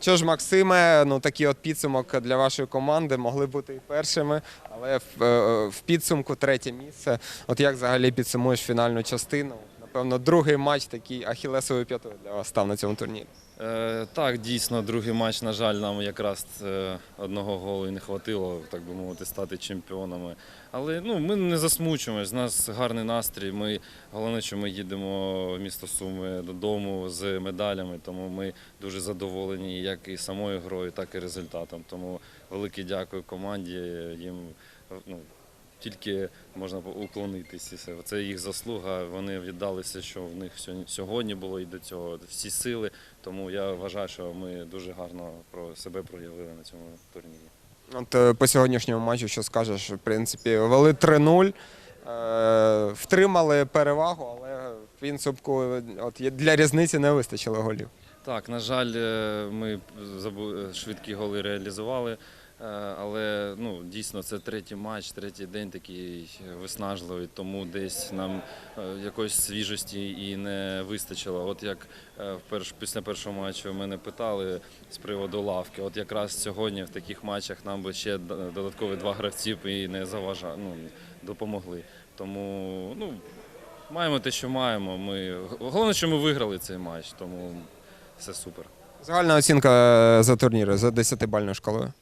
Що ж, Максиме, ну такий от підсумок для вашої команди могли бути і першими, але в, е, в підсумку третє місце. От як взагалі підсумуєш фінальну частину? Напевно, другий матч такий ахілесовою п'ятою для вас став на цьому турнірі. Е, так, дійсно, другий матч, на жаль, нам якраз е, одного голу і не хватило, так би мовити, стати чемпіонами. Але ну, ми не засмучуємось, у нас гарний настрій. Ми, головне, що ми їдемо в місто Суми додому з медалями, тому ми дуже задоволені як і самою грою, так і результатом. Тому велике дякую команді. Їм ну, тільки можна уклонитися. Це- їх заслуга. Вони віддалися, що в них сьогодні- було і до цього всі сили. Тому я вважаю, що ми дуже гарно про себе проявили на цьому турнірі. От е, по сьогоднішньому матчу, що скажеш, в принципі, вели 3-0, е, втримали перевагу, але в підсумку от, для різниці не вистачило голів. Так, на жаль, е, ми швидкі голи реалізували. Е, Але ну, дійсно це третій матч, третій день такий виснажливий, тому десь нам е, якоїсь свіжості і не вистачило. От як е, перш, після першого матчу мене питали з приводу лавки. От якраз сьогодні в таких матчах нам би ще додаткові два гравці і не заважали, ну, допомогли. Тому ну, маємо те, що маємо. Ми... Головне, що ми виграли цей матч, тому все супер. Загальна оцінка за турніри за 10-бальною шкалою.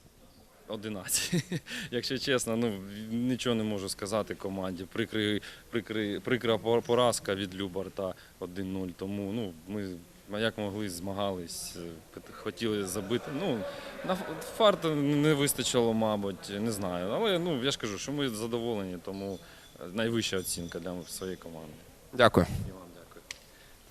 11. Якщо чесно, ну нічого не можу сказати команді. Прикри, прикри, прикра поразка від Любарта 1-0. Тому ну, ми як могли змагались, е, хотіли забити. Ну, на фарту не вистачило, мабуть, не знаю. Але ну, я ж кажу, що ми задоволені, тому е, найвища оцінка для своєї команди. Дякую.